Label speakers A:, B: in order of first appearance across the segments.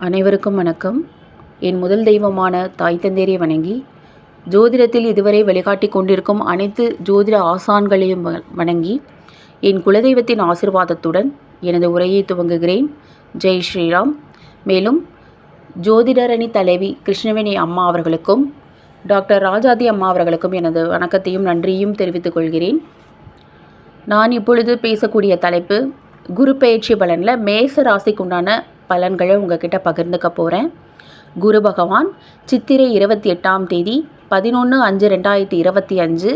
A: அனைவருக்கும் வணக்கம். என் முதல் தெய்வமான தாய் தந்தேரை வணங்கி ஜோதிடத்தில் இதுவரை வழிகாட்டி கொண்டிருக்கும் அனைத்து ஜோதிட ஆசான்களையும் வ- வணங்கி என் குலதெய்வத்தின் ஆசிர்வாதத்துடன் எனது உரையை துவங்குகிறேன். ஜெய் ஸ்ரீராம். மேலும் ஜோதிடரணி தலைவி கிருஷ்ணவேணி அம்மா அவர்களுக்கும் டாக்டர் ராஜாதி அம்மா அவர்களுக்கும் எனது வணக்கத்தையும் நன்றியும் தெரிவித்துக் கொள்கிறேன். நான் இப்பொழுது பேசக்கூடிய தலைப்பு குரு பயிற்சி பலனில் மேச ராசிக்குண்டான பலன்களை உங்ககிட்ட பகிர்ந்துக்க போகிறேன் குரு பகவான் சித்திரை இருபத்தி எட்டாம் தேதி பதினொன்று அஞ்சு ரெண்டாயிரத்தி இருபத்தி அஞ்சு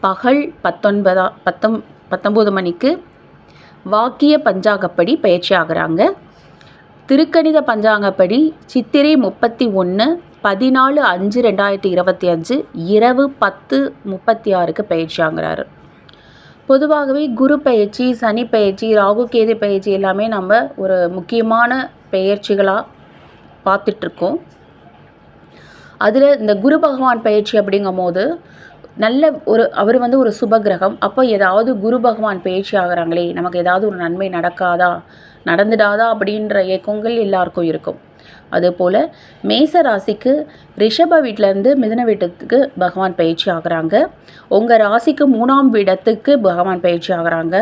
A: பகல் பத்தொன்பதா பத்தொம் பத்தொம்போது மணிக்கு வாக்கிய பஞ்சாங்கப்படி பயிற்சி ஆகுறாங்க. திருக்கணித பஞ்சாங்கப்படி சித்திரை முப்பத்தி ஒன்று பதினாலு அஞ்சு ரெண்டாயிரத்தி இருபத்தி அஞ்சு இரவு பத்து முப்பத்தி ஆறுக்கு பயிற்சி ஆகுறாரு. பொதுவாகவே குரு பயிற்சி சனி பயிற்சி ராகு கேது பயிற்சி எல்லாமே நம்ம ஒரு முக்கியமான பயிற்சிகளாக பார்த்துட்ருக்கோம் அதில் இந்த குரு பகவான் பயிற்சி அப்படிங்கும் போது நல்ல ஒரு அவர் வந்து ஒரு சுப கிரகம் அப்போ ஏதாவது குரு பகவான் பயிற்சி ஆகிறாங்களே நமக்கு ஏதாவது ஒரு நன்மை நடக்காதா நடந்துடாதா அப்படின்ற ஏக்கங்கள் எல்லாருக்கும் இருக்கும். அதுபோல் மேச ராசிக்கு ரிஷப வீட்டிலேருந்து மிதன வீட்டுக்கு பகவான் பயிற்சி ஆகிறாங்க. உங்கள் ராசிக்கு மூணாம் இடத்துக்கு பகவான் பயிற்சி ஆகிறாங்க.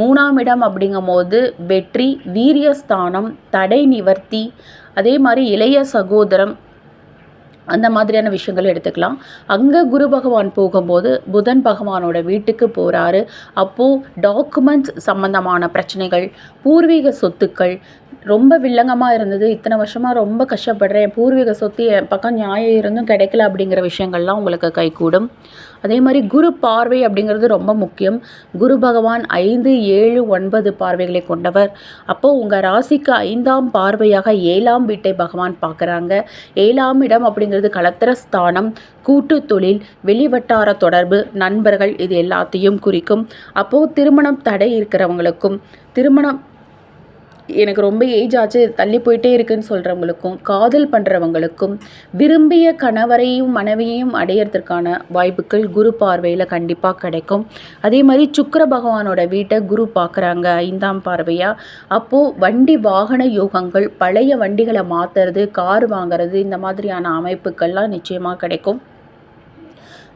A: மூணாம் இடம் அப்படிங்கும்போது வெற்றி வீரியஸ்தானம் தடை நிவர்த்தி அதே மாதிரி இளைய சகோதரம் அந்த மாதிரியான விஷயங்கள் எடுத்துக்கலாம். அங்கே குரு பகவான் போகும்போது புதன் பகவானோட வீட்டுக்கு போகிறாரு அப்போது டாக்குமெண்ட்ஸ் சம்மந்தமான பிரச்சனைகள் பூர்வீக சொத்துக்கள் ரொம்ப வில்லங்கமாக இருந்தது. இத்தனை வருஷமாக ரொம்ப கஷ்டப்படுறேன். பூர்வீக சொத்து என் பக்கம் நியாயம் இருந்தும் கிடைக்கல அப்படிங்கிற விஷயங்கள்லாம் உங்களுக்கு கைகூடும். அதே மாதிரி குரு பார்வை அப்படிங்கிறது ரொம்ப முக்கியம். குரு பகவான் ஐந்து ஏழு ஒன்பது பார்வைகளை கொண்டவர். அப்போது உங்கள் ராசிக்கு ஐந்தாம் பார்வையாக ஏழாம் வீட்டை பகவான் பார்க்குறாங்க. ஏழாம் இடம் அப்படிங்கிறது கலத்திர ஸ்தானம் கூட்டு தொழில் வெளிவட்டார தொடர்பு நண்பர்கள் இது எல்லாத்தையும் குறிக்கும். அப்போது திருமணம் தடை இருக்கிறவங்களுக்கும் திருமணம் எனக்கு ரொம்ப ஏஜ் ஆச்சு தள்ளி போயிட்டே இருக்குன்னு சொல்கிறவங்களுக்கும் காதல் பண்ணுறவங்களுக்கும் விரும்பிய கணவரையும் மனைவியையும் அடையிறதுக்கான வாய்ப்புகள் குரு பார்வையில் கண்டிப்பாக கிடைக்கும். அதே மாதிரி சுக்கர பகவானோட வீட்டை குரு பார்க்குறாங்க ஐந்தாம் பார்வையாக அப்போது வண்டி வாகன யோகங்கள் பழைய வண்டிகளை மாற்றுறது கார் வாங்குறது இந்த மாதிரியான அமைப்புகள்லாம் நிச்சயமாக கிடைக்கும்.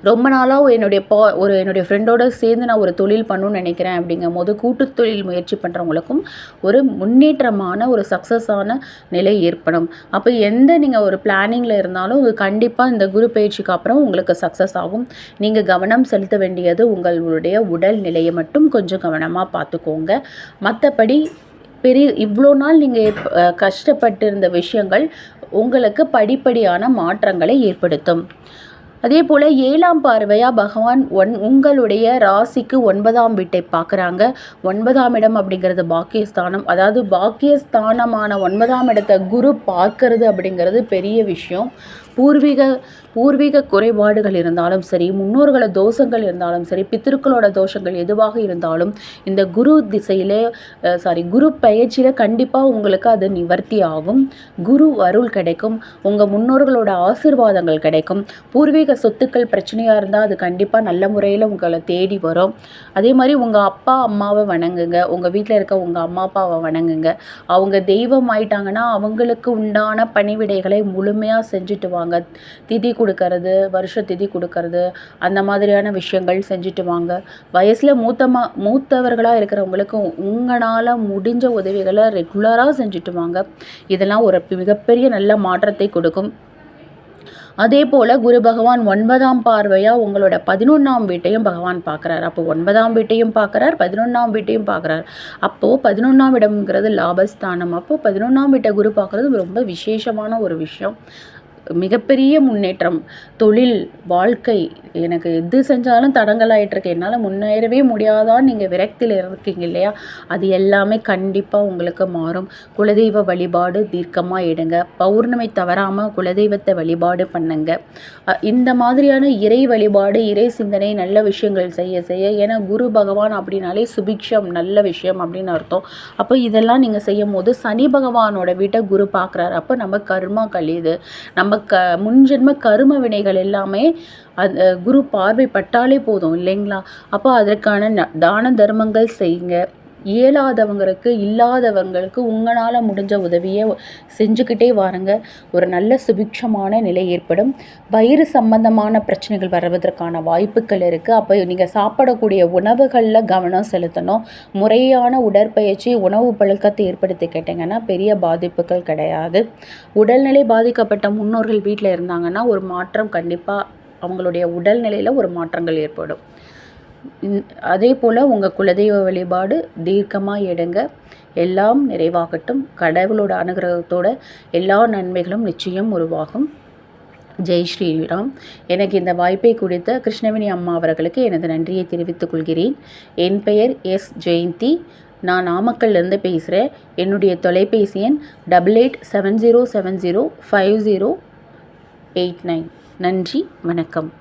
A: ரொம்ப நாளாக என்னுடைய பா ஒரு என்னுடைய ஃப்ரெண்டோட சேர்ந்து நான் ஒரு தொழில் பண்ணணும்னு நினைக்கிறேன் அப்படிங்கும் போது கூட்டு தொழில் முயற்சி பண்ணுறவங்களுக்கும் ஒரு முன்னேற்றமான ஒரு சக்ஸஸான நிலை ஏற்படும். அப்போ எந்த நீங்கள் ஒரு பிளானிங்கில் இருந்தாலும் இது கண்டிப்பாக இந்த குரு பயிற்சிக்கு அப்புறம் உங்களுக்கு சக்ஸஸ் ஆகும். நீங்கள் கவனம் செலுத்த வேண்டியது உங்களுடைய உடல் நிலையை மட்டும் கொஞ்சம் கவனமாக பார்த்துக்கோங்க. மற்றபடி பெரிய இவ்வளோ நாள் நீங்கள் கஷ்டப்பட்டு இருந்த விஷயங்கள் உங்களுக்கு படிப்படியான மாற்றங்களை ஏற்படுத்தும். அதே போல் ஏழாம் பார்வையாக பகவான் ஒன் உங்களுடைய ராசிக்கு ஒன்பதாம் வீட்டை பார்க்குறாங்க. ஒன்பதாம் இடம் அப்படிங்கிறது பாக்கியஸ்தானம். அதாவது பாக்கியஸ்தானமான ஒன்பதாம் இடத்தை குரு பார்க்கறது அப்படிங்கிறது பெரிய விஷயம். பூர்வீக பூர்வீக குறைபாடுகள் இருந்தாலும் சரி முன்னோர்கள தோஷங்கள் இருந்தாலும் சரி பித்திருக்களோட தோஷங்கள் எதுவாக இருந்தாலும் இந்த குரு திசையிலே சாரி குரு பயிற்சியில் கண்டிப்பாக உங்களுக்கு அது நிவர்த்தி ஆகும். குரு அருள் கிடைக்கும். உங்கள் முன்னோர்களோட ஆசீர்வாதங்கள் கிடைக்கும். பூர்வீக சொத்துக்கள் பிரச்சனையாக இருந்தால் அது கண்டிப்பாக நல்ல முறையில் உங்களை தேடி வரும். அதே மாதிரி உங்கள் அப்பா அம்மாவை வணங்குங்க. உங்கள் வீட்டில் இருக்க உங்கள் அம்மா அப்பாவை வணங்குங்க. அவங்க தெய்வம் ஆயிட்டாங்கன்னா அவங்களுக்கு உண்டான பணிவிடைகளை முழுமையாக செஞ்சுட்டு வாங்க. திதி கொடுக்கறது வருஷ திதி கொடுக்கறது அந்த மாதிரியான விஷயங்கள் செஞ்சுட்டு வாங்க. வயசில் மூத்தமாக மூத்தவர்களாக இருக்கிறவங்களுக்கு உங்களால் முடிஞ்ச உதவிகளை ரெகுலராக செஞ்சுட்டு வாங்க. இதெல்லாம் ஒரு மிகப்பெரிய நல்ல மாற்றத்தை கொடுக்கும். அதே போல் குரு பகவான் ஒன்பதாம் பார்வையாக உங்களோட பதினொன்றாம் வீட்டையும் பகவான் பார்க்குறார் அப்போ ஒன்பதாம் வீட்டையும் பார்க்குறார் பதினொன்றாம் வீட்டையும் பார்க்குறார் அப்போது பதினொன்றாம் இடம்ங்கிறது லாபஸ்தானம். அப்போது பதினொன்றாம் வீட்டை குரு பார்க்குறது ரொம்ப விசேஷமான ஒரு விஷயம். மிகப்பெரிய முன்னேற்றம். தொழில் வாழ்க்கை எனக்கு எது செஞ்சாலும் தடங்கலாயிட்டிருக்கு. என்னால் முன்னேறவே முடியாதான்னு நீங்கள் விரக்தியில் இருக்கீங்க இல்லையா? அது எல்லாமே கண்டிப்பாக உங்களுக்கு மாறும். குலதெய்வ வழிபாடு தீர்க்கமாக எடுங்க. பௌர்ணமி தவறாமல் குலதெய்வத்தை வழிபாடு பண்ணுங்க. இந்த மாதிரியான இறை வழிபாடு இறை சிந்தனை நல்ல விஷயங்கள் செய்ய செய்ய ஏன்னா குரு பகவான் அப்படின்னாலே சுபிக்ஷம் நல்ல விஷயம் அப்படின்னு அர்த்தம். அப்போ இதெல்லாம் நீங்கள் செய்யும் போது சனி பகவானோட வீட்டை குரு பார்க்குறாரு. அப்போ நம்ம கர்மா கழியுது. நம்ம க முன்ஜென்ம கரும வினைகள் எல்லாமே அந்த குரு பார்வைப்பட்டாலே போதும் இல்லைங்களா? அப்போ அதற்கான ந- தான தர்மங்கள் செய்யுங்க. இயலாதவங்களுக்கு இல்லாதவங்களுக்கு உங்களால் முடிஞ்ச உதவியை செஞ்சுக்கிட்டே வாருங்க. ஒரு நல்ல சுபிக்ஷமான நிலை ஏற்படும். வயிறு சம்பந்தமான பிரச்சனைகள் வருவதற்கான வாய்ப்புகள் இருக்குது அப்போ நீங்கள் சாப்பிடக்கூடிய உணவுகளில் கவனம் செலுத்தணும். முறையான உடற்பயிற்சி உணவு பழக்கத்தை ஏற்படுத்தி கேட்டிங்கன்னா பெரிய பாதிப்புகள் கிடையாது. உடல்நிலை பாதிக்கப்பட்ட முன்னோர்கள் வீட்டில் இருந்தாங்கன்னா ஒரு மாற்றம் கண்டிப்பாக அவங்களுடைய உடல்நிலையில் ஒரு மாற்றங்கள் ஏற்படும். அதே போல் உங்கள் குலதெய்வ வழிபாடு தீர்க்கமாக எடுங்க. எல்லாம் நிறைவாகட்டும். கடவுளோட அனுகிரகத்தோட எல்லா நன்மைகளும் நிச்சயம் உருவாகும். ஜெய் ஸ்ரீராம். எனக்கு இந்த வாய்ப்பை கொடுத்த கிருஷ்ணவேணி அம்மா அவர்களுக்கு எனது நன்றியை தெரிவித்துக் கொள்கிறேன். என் பெயர் எஸ் ஜெயந்தி. நான் நாமக்கல்லேருந்து பேசுகிறேன் என்னுடைய தொலைபேசி எண் double eight seven zero seven zero five zero eight nine. நன்றி. வணக்கம்.